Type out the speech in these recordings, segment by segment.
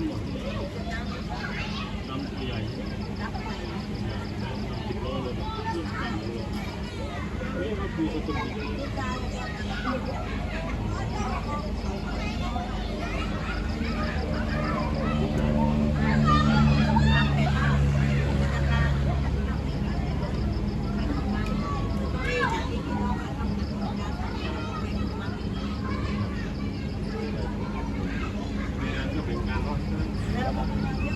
ำเหรอลำใหญ่ลำสิบล้อเลยแบบเครื่องปั่นเลยนี่ก็คือประตู งานก็เป็นงานรอดนะ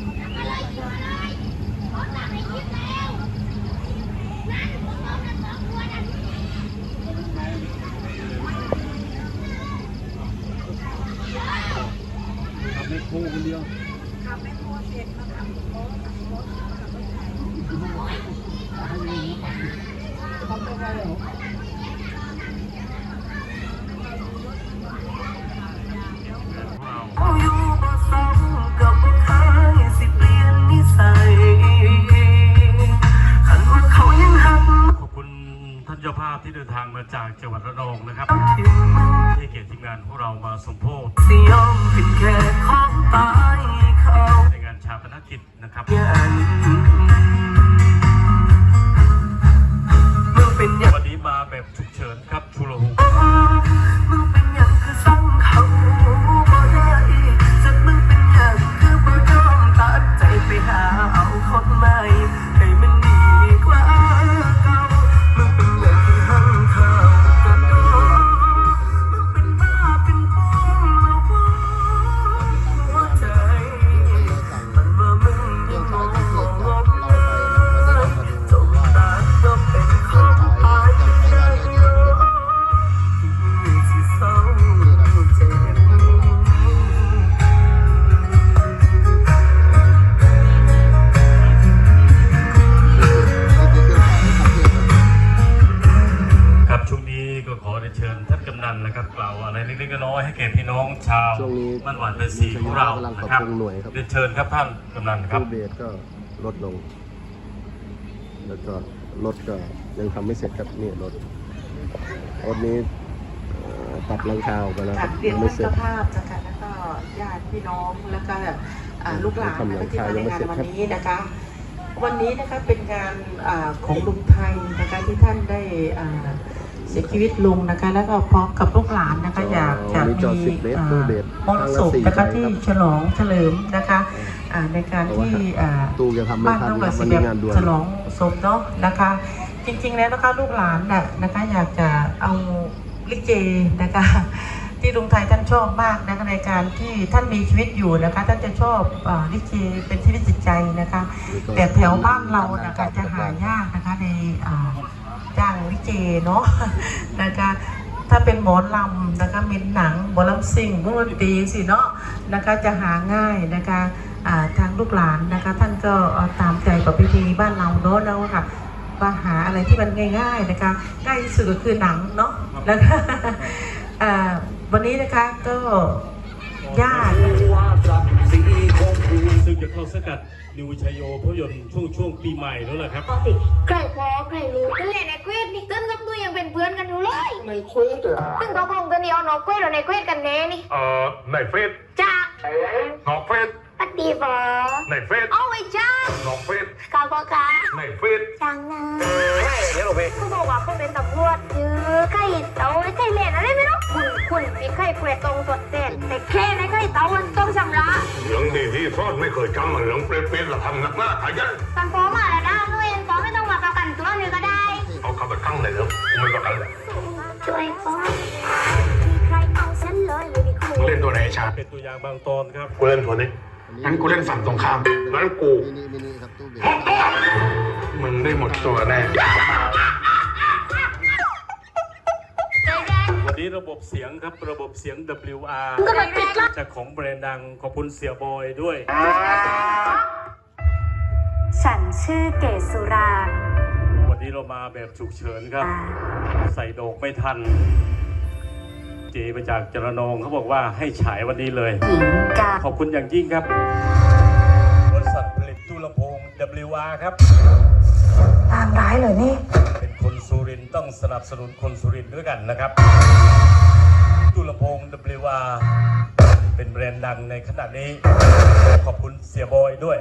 ทำให้ครคนเดียวอยู่บ่ซ้ำกับบ่เคยสิเปลี่ยนนิสัยคันว่าเขายังหักขอบคุณท่านเจ้าภาพที่เดินทางมาจากจังหวัดระนองนะครับถึงมึงที่เกียรติทีมงานของเรามาสมโพธิ ฉินครับชุลหุ ล็กน้อยให้แก่พี่น้องชาวช่วงนี้บ้านหวานเป็นสีของเรากำลังปรับนะครับปรุงหน่วยครับเรียนเชิญครับท่านกำนันครับตู้เบสก็ลดลง แล้วก็รถก็ยังทำไม่เสร็จครับนี่รถรถนี้เอ่อตัดหลังคาออกไปแล้วครับเรียยันงไม่ท่านเสร็จ เจ้าภาพนะคะแล้วก็ญาติพี่น้องแล้วก็อ่าลูกหลานนะคะที่มาในงานวันนี้นะคะ วันนี้นะคะเป็นงานอ่าของลุงไทยนะคะที่ท่านได้อ่าเสียชีวิตลุงนะคะ แล้วก็พร้อมกับลูกหลานนะคะอยาก จะวันนี้จอมีสิบเมตรอ่าตู้เบสมรสุมข้างละสี่นะคะใบที่ครับฉลองเฉลิมนะคะอ่าในการที่อ่าตู้จะทำไม่บ้านทันต้องคกรัระบสิวันแบนี้บงานด่วนฉลองศพเนาะนะคะ จริง ๆ แล้วนะคะลูกหลานน่ะนะคะอยากจะเอาลิเกนะคะที่ลุงไทยท่านชอบมากนะคะในการที่ท่านมีชีวิตอยู่นะคะ ท่านจะชอบอ่าลิเกเป็นชีวิตจิตใจนะคะ แต่แถวบ้านเรานะคะจะหายากนะคะในอ่าจ้างลิเกเนาะนะคะ ถ้าเป็นหมอลำนะคะมีหนังหมอลำซิ่งวงดนตรีสิเนาะนะคะจะหาง่ายนะคะทางลูกหลานนะคะ ท่านก็ตามใจกับพิธีบ้านเราเนาะแล้วค่ะว่าหาอะไรที่มันง่าย ๆนะคะง่ายที่สุดก็คือหนังเนาะแล้วก็วันนี้นะคะก็ญาติ จะเข้าสกัดนิวชัยโยภาพยนตร์ช่วงช่วงปีใหม่แล้วแหละครับสิใครพอใครรู้ก็เลยในเควสนี่เกินกับตัวยังเป็นเพื่อนกันอยู่เลยในเควสอะซึ่งตกลงตัวนี้เอาหนอกเควสหรือในเควสกันแน่นี่เอ่อในเฟซจากนอกเฟซปฏิบอในเฟซเอาไว้จ้านอกเฟซกาบอกาในเฟซจังนะเดี๋ยวเราไปเขาบอกว่าเขาเป็นตำรวจยื้อไข่เตาไข่เล่นอะไรไม่รู้คุณคุณมีไข่เควสตรงสดเด็ดแต่แค่ในไข่เตามันต้องชำระ เหลืองดีที่ซ่อนไม่เคยจำมันเหลืองเปรี้ยวๆเราทำหนักหน้าขยันตันฟ้องมาแล้วนะด้วยฟ้องไม่ต้องมาประกันตัวเลยก็ได้ เอาเข้าไปข้างในแล้วไม่ประกันเลยช่วยฟ้องมีใครเอาฉันเลยเลยมีครูมึงเล่นตัวไหนชาเป็นตัวอย่างบางตอนครับกูเล่นตัวนี้งั้นกูเล่นฝั่งตรงข้ามงั้นกูมินิมินิครับตู้เบสมึงได้หมดตัวแน่ นนี้ระบบเสียงครับระบบเสียง WR ก็มันปิดละจากของแบรนด์ดังขอบคุณเสียบอยด้วย ฉันชื่อเกศสุรา วันนี้เรามาแบบฉุกเฉินครับ ใส่โดกไม่ทัน เจมาจากจรนองเขาบอกว่าให้ฉายวันนี้เลยหญิงกาขอบคุณอย่างยิ่งครับบริษัทผลิตตู้ลำโพง WR ครับตามร้ายเลยนี่เป็นคนสุ รินทร์ต้องสนับสนุนคนสุรินทร์ด้วยกันนะครับตู้ลำโพง WR เป็นแบรนด์ดังในขณะนี้ ขอบคุณเสียบอยด้วย